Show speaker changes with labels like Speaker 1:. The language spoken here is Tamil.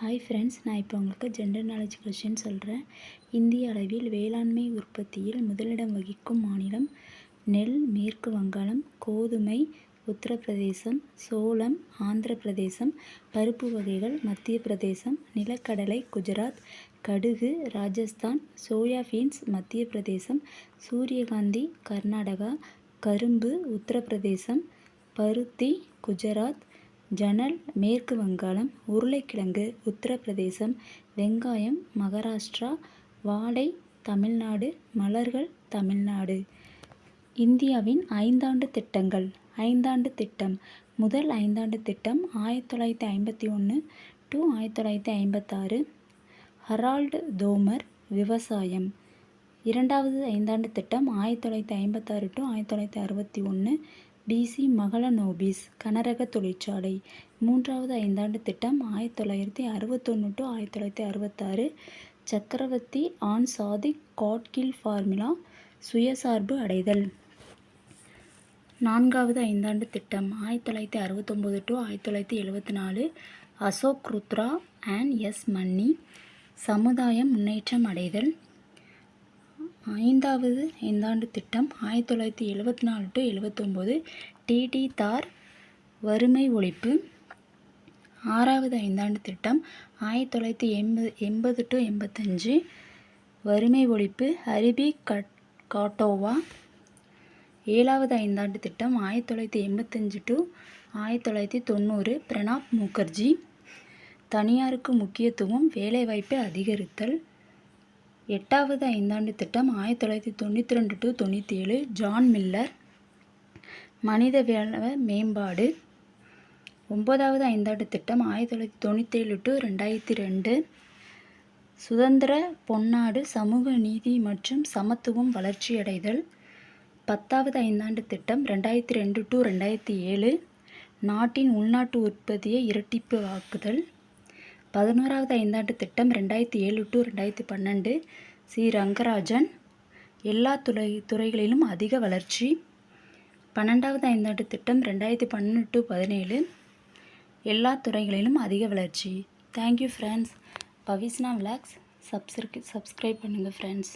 Speaker 1: ஹாய் ஃப்ரெண்ட்ஸ் நான் இப்போ உங்களுக்கு ஜென்ரல் நாலேஜ் கொஷின் சொல்கிறேன் இந்திய அளவில் வேளாண்மை உற்பத்தியில் முதலிடம் வகிக்கும் மாநிலம் நெல் மேற்கு வங்காளம் கோதுமை உத்தரப்பிரதேசம் சோளம் ஆந்திர பிரதேசம் பருப்பு வகைகள் மத்திய பிரதேசம் நிலக்கடலை குஜராத் கடுகு ராஜஸ்தான் சோயா பீன்ஸ் மத்திய பிரதேசம் சூரியகாந்தி கர்நாடகா கரும்பு உத்தரப்பிரதேசம் பருத்தி குஜராத் ஜனல் மேற்கு வங்காளம் உருளைக்கிழங்கு உத்தரப்பிரதேசம் வெங்காயம் மகாராஷ்டிரா வாழை தமிழ்நாடு மலர்கள் தமிழ்நாடு. இந்தியாவின் ஐந்தாண்டு திட்டங்கள். ஐந்தாண்டு திட்டம். முதல் ஐந்தாண்டு திட்டம் ஆயிரத்தி தொள்ளாயிரத்தி ஐம்பத்தி ஒன்று டு ஆயிரத்தி தொள்ளாயிரத்தி ஐம்பத்தாறு. ஹரால்டு தோமர் விவசாயம். இரண்டாவது ஐந்தாண்டு திட்டம் ஆயிரத்தி தொள்ளாயிரத்தி ஐம்பத்தாறு டு ஆயிரத்தி தொள்ளாயிரத்தி அறுபத்தி ஒன்று டிசி மகளநோபிஸ் கனரக தொழிற்சாலை. மூன்றாவது ஐந்தாண்டு திட்டம் ஆயிரத்தி தொள்ளாயிரத்தி அறுபத்தொன்று டு ஆயிரத்தி தொள்ளாயிரத்தி அறுபத்தாறு. சக்கரவர்த்தி ஆன் சாதிக் காட்கில் ஃபார்முலா சுயசார்பு அடைதல். நான்காவது ஐந்தாண்டு திட்டம் ஆயிரத்தி தொள்ளாயிரத்தி அறுபத்தொம்போது டு ஆயிரத்தி தொள்ளாயிரத்தி எழுபத்தி நாலு அசோக் ருத்ரா அண்ட் எஸ் மன்னி சமுதாயம் முன்னேற்றம் அடைதல். ஐந்தாவது ஐந்தாண்டு திட்டம் ஆயிரத்தி தொள்ளாயிரத்தி எழுபத்தி நாலு டு எழுபத்தொம்போது டிடி தார் வறுமை ஒழிப்பு. ஆறாவது ஐந்தாண்டு திட்டம் ஆயிரத்தி தொள்ளாயிரத்தி எண்பது எண்பது டு எண்பத்தஞ்சு. வறுமை ஒழிப்பு. அரிபி கட் காட்டோவா. ஏழாவது ஐந்தாண்டு திட்டம் ஆயிரத்தி தொள்ளாயிரத்தி எண்பத்தஞ்சு டு ஆயிரத்தி தொள்ளாயிரத்தி தொண்ணூறு. பிரணாப் முகர்ஜி. தனியாருக்கு முக்கியத்துவம் வேலைவாய்ப்பை அதிகரித்தல். எட்டாவது ஐந்தாண்டு திட்டம் ஆயிரத்தி தொள்ளாயிரத்தி தொண்ணூற்றி ரெண்டு டு தொண்ணூற்றி ஏழு. ஜான் மில்லர் மனித வேளவ மேம்பாடு. ஒம்பதாவது ஐந்தாண்டு திட்டம் ஆயிரத்தி தொள்ளாயிரத்தி தொண்ணூற்றேழு டு ரெண்டாயிரத்தி ரெண்டு. சுதந்திர பொன்னாடு சமூக நீதி மற்றும் சமத்துவம் வளர்ச்சியடைதல் பத்தாவது ஐந்தாண்டு திட்டம் ரெண்டாயிரத்தி ரெண்டு டு ரெண்டாயிரத்தி ஏழு. நாட்டின் உள்நாட்டு உற்பத்தியை இரட்டிப்பு ஆக்குதல். பதினோராவது ஐந்தாண்டு திட்டம் ரெண்டாயிரத்தி ஏழு டு ரெண்டாயிரத்தி பன்னெண்டு. சி. ரங்கராஜன். எல்லா துறை துறைகளிலும் அதிக வளர்ச்சி. பன்னெண்டாவது ஐந்தாண்டு திட்டம் ரெண்டாயிரத்தி பன்னெண்டு டு பதினேழு. எல்லா துறைகளிலும் அதிக வளர்ச்சி. Thank you friends Pavisna vlogs subscribe subscribe பண்ணுங்கள் ஃப்ரெண்ட்ஸ்